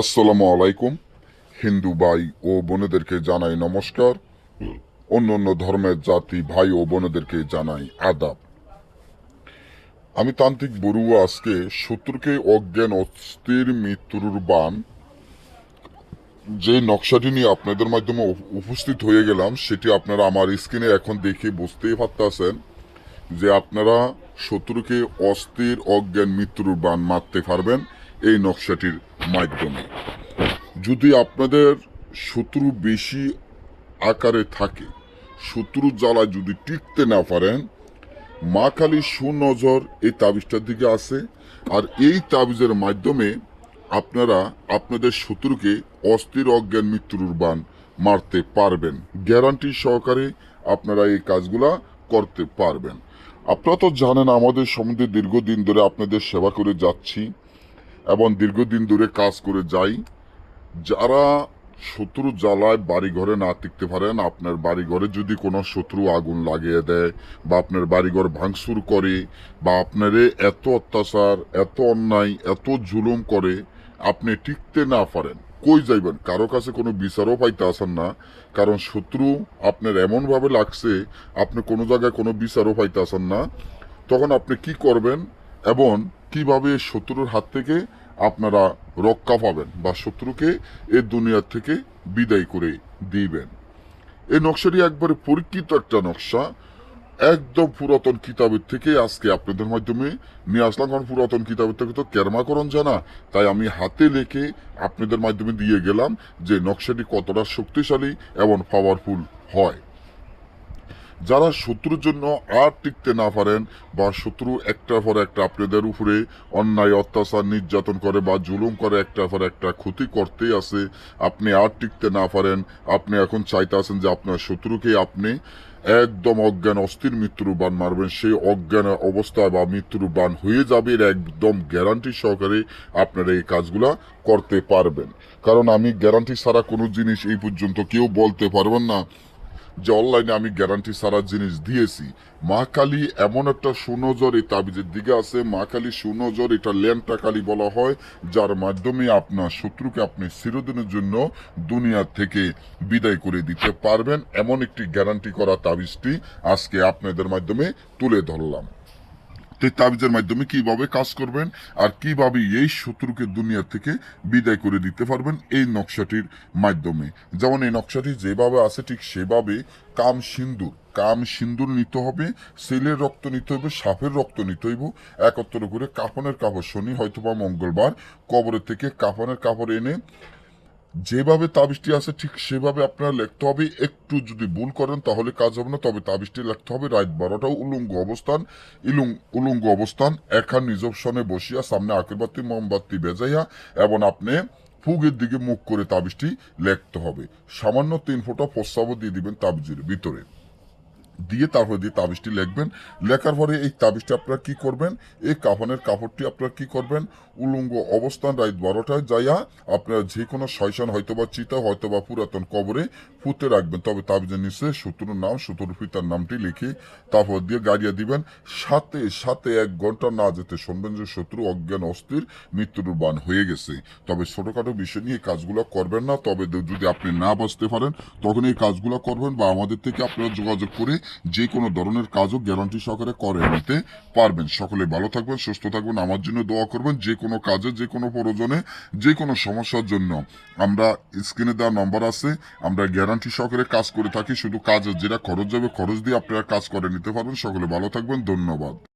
আসসালামু আলাইকুম। হিন্দু ভাই ও বোনেদেরকে জানাই নমস্কার। অন্য অন্য ধর্মের জাতি ভাই ও বোনেদেরকে জানাই আদাব। আমি তান্ত্রিক বড়ুয়া আজকে শত্রুকে অজ্ঞান অস্থির মৃত্যুর বান। যে নকশাটি নিয়ে আপনাদের মাধ্যমে উপস্থিত হয়ে গেলাম, সেটি আপনারা আমার স্ক্রিনে এখন দেখে বুঝতেই পারতেছেন যে আপনারা শত্রুকে অস্থির, অজ্ঞান মৃত্যুর বান মারতে পারবেন। এই নকশাটির মাধ্যমে। যদি আপনাদের শত্রু বেশি আকারে থাকে শত্রুর জ্বালায় যদি টিকতে না পারেন, মা কালী সুনজর এই তাবিজটার দিকে আছে আর এই তাবিজের মাধ্যমে আপনারা আপনাদের শত্রুকে অস্থির অজ্ঞান মৃত্যুর বান মারতে পারবেন। গ্যারান্টি সহকারে আপনারা এই কাজগুলা করতে পারবেন। আপনারা তো জানেন আমাদের সম্বন্ধে দীর্ঘদিন ধরে আপনাদের সেবা করে যাচ্ছি। এবং দীর্ঘদিন ধরে কাজ করে যাই। যারা শত্রু জ্বালায় বাড়ি ঘরে না টিকতে পারেন, আপনার বাড়ি ঘরে যদি কোনো শত্রু আগুন লাগিয়ে দেয় বা আপনার বাড়িঘর ভাঙচুর করে বা আপনারে এত অত্যাচার, এত অন্যায়, এত জুলুম করে আপনি টিকতে না পারেন, কই যাইবেন? কারও কাছে কোনো বিচারও পাইতে আসেন না, কারণ শত্রু আপনার এমনভাবে লাগছে, আপনি কোনো জায়গায় কোনো বিচারও পাইতে আসেন না। তখন আপনি কি করবেন? এবং কীভাবে শত্রুর হাত থেকে আপনারা রক্ষা পাবেন বা শত্রুকে এ দুনিয়ার থেকে বিদায় করে দিবেন। এই নকশাটি একবারে পরীক্ষিত একটা নকশা। একদম পুরাতন কিতাবের থেকে আজকে আপনাদের মাধ্যমে নিয়ে আসলাম, কারণ পুরাতন কিতাবের থেকে তো কেরমাকরণ জানা। তাই আমি হাতে লেখে আপনাদের মাধ্যমে দিয়ে গেলাম যে নকশাটি কতটা শক্তিশালী এবং পাওয়ারফুল হয়। যারা শত্রুর জন্য আর টিকতে না পারেন বা শত্রু একটার পর একটা আপনাদের উপরে অন্যায়, অত্যাচার, নির্যাতন করে বা জুলুম করে একটার পর একটা ক্ষতি করতেই আছে, আপনি আর টিকতে না পারেন। আপনি এখন চাইতে আছেন যে আপনার শত্রুকে আপনি একদম অজ্ঞান, অস্থির মৃত্যুর বান মারবেন। সেই অজ্ঞান অবস্থায় বা মৃত্যুর বান হয়ে যাবে একদম গ্যারান্টি সহকারে আপনারা এই কাজগুলা করতে পারবেন। কারণ আমি গ্যারান্টি ছাড়া কোনো জিনিস এই পর্যন্ত কেউ বলতে পারবেন না। যে অনলাইনে আমি গ্যারান্টি সারা জিনিস দিয়েছি। মা কালী এমন একটা সুনজর এই তাবিজের দিকে আছে। মা কালী সুনজর, এটা ল্যান্টা কালী বলা হয়, যার মাধ্যমে আপনার শত্রুকে আপনি চিরদিনের জন্য দুনিয়া থেকে বিদায় করে দিতে পারবেন। এমন একটি গ্যারান্টি করা তাবিজটি আজকে আপনাদের মাধ্যমে তুলে ধরলাম। তো তাবিজের মাধ্যমে কীভাবে কাজ করবেন আর কীভাবে এই শত্রুকে দুনিয়া থেকে বিদায় করে দিতে পারবেন এই নকশাটির মাধ্যমে। যেমন এই নকশাটি যেভাবে আছে ঠিক সেভাবে কাম সিন্দুর কাম সিন্দুর নিতে হবে, সেলের রক্ত নিতে হবে, সাপের রক্ত নিতে হইব, একত্র করে কাফনের কাপড়। শনি হয়তোবা মঙ্গলবার কবরের থেকে কাফনের কাপড় এনে যেভাবে তাবিজটি আছে, ঠিক সেভাবে আপনার লিখতে হবে। একটু যদি ভুল করেন, তাহলে কাজ হবে না। তবে তাবিজটি লিখতে হবে। রাইট বারোটা উলুঙ্গ অবস্থান, ইলুং, উলুঙ্গ অবস্থান, এখান নিজপশনে বসিয়া, সামনে আকরবাতি মোমবাতি বেজাইয়া, এবং আপনি ফুগের দিকে মুখ করে তাবিজটি লিখতে হবে। সামান্য তিন ফোঁটা প্রস্তাবও দিয়ে দিবেন তাবিজের ভিতরে। দিয়ে তারপরে দিয়ে তাবিজটি লিখবেন। লেখার পরে এই তাবিজটি আপনারা কি করবেন? এই কাফনের কাপড়টি আপনারা কি করবেন? উলঙ্গ অবস্থান রাত বারোটায় যাইয়া আপনারা যে কোনো শয়সান হয়তোবা চিতা, হয়তোবা পুরাতন কবরে পুঁতে রাখবেন। তবে তাবিজের নিচে শত্রুর নাম শত্রুর পিতার নামটি লিখে তারপর দিয়ে গাড়িয়া দিবেন। সাথে সাথে এক ঘণ্টা না যেতে শুনবেন যে শত্রু অজ্ঞান, অস্থির মৃত্যুর বান হয়ে গেছে। তবে ছোটখাটো বিষয় নিয়ে কাজগুলো করবেন না। তবে যদি আপনি না বাঁচতে পারেন তখন এই কাজগুলো করবেন বা আমাদের থেকে আপনারা যোগাযোগ করে যে কোনো ধরনের কাজও গ্যারান্টি সহকারে করে নিতে পারবেন। সকলে ভালো থাকবেন, সুস্থ থাকবেন, আমার জন্য দোয়া করবেন যে কোনো কাজে, যে কোনো প্রয়োজনে, যে কোনো সমস্যার জন্য। আমরা স্ক্রিনে দেওয়া নম্বর আছে, আমরা গ্যারান্টি সহকারে কাজ করে থাকি, শুধু কাজের যেটা খরচ যাবে, খরচ দিয়ে আপনারা কাজ করে নিতে পারবেন। সকলে ভালো থাকবেন, ধন্যবাদ।